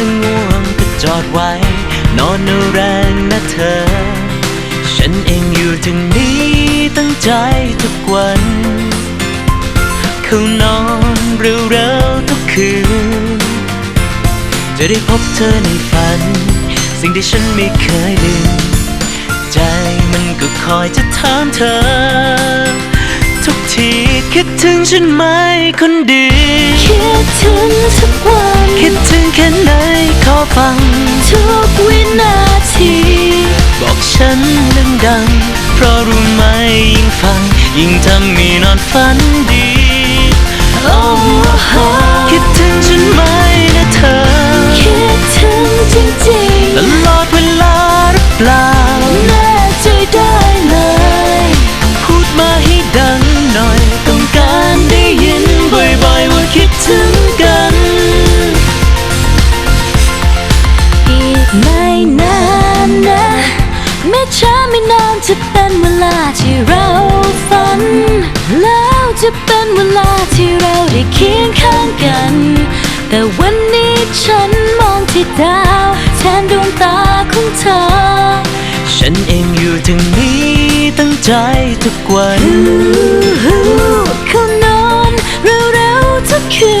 รถถ้าง่วงก็จอดไว้ นอนเอาแรงนะเธอ ฉันเองอยู่ถึงนี้ตั้งใจทุกวันเข้านอนเร็วๆทุกคืน จะได้พบเธอในฝัน สิ่งที่ฉันไม่เคยลืม ใจมันก็คอยจะถามเธอ ทุกที คิดถึงฉันไหมคนดี คิดถึงทุกวัน คิดถึงแค่ไหนขอฟัง ทุกวินาที บอกฉันดังๆเพราะรู้ไหมยิ่งฟัง ยิ่งทำให้นอนฝันดี โอ้โหคิดถึงฉันไหม ไม่ช้าไม่นานจะเป็นเวลาที่เราฝัน แล้วจะเป็นเวลาที่เราได้เคียงข้างกัน แต่วันนี้ฉันมองที่ดาวแทนดวงตาของเธอ ฉันเองอยู่ถึงนี้ตั้งใจทุกวันเขานอนเร็วๆทุกคื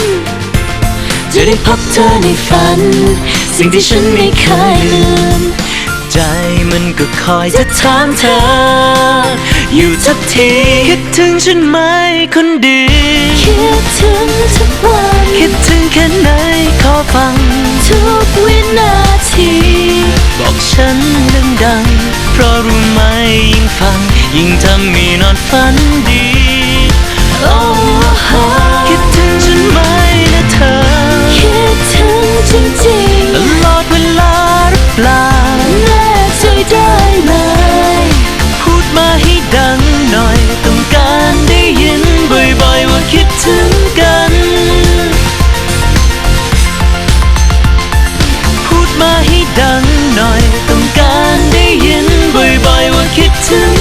น จะได้พบเธอในฝัน สิ่งที่ฉันไม่เคยลืม ใจมันก็คอยจะถามเธอ อยู่ทุกที คิดถึงฉันไหมคนดี คิดถึงทุกวันคิดถึงแค่ไหนขอฟัง ทุกวินาที บอกฉันดังๆ เพราะรู้ไหมยิ่งฟัง ยิ่งทำให้นอนฝัน ได้เลย พูดมาให้ดังหน่อย ต้องการได้ยินบ่อยๆว่าคิดถึงกัน พูดมาให้ดังหน่อย ต้องการได้ยินบ่อยๆว่าคิดถึง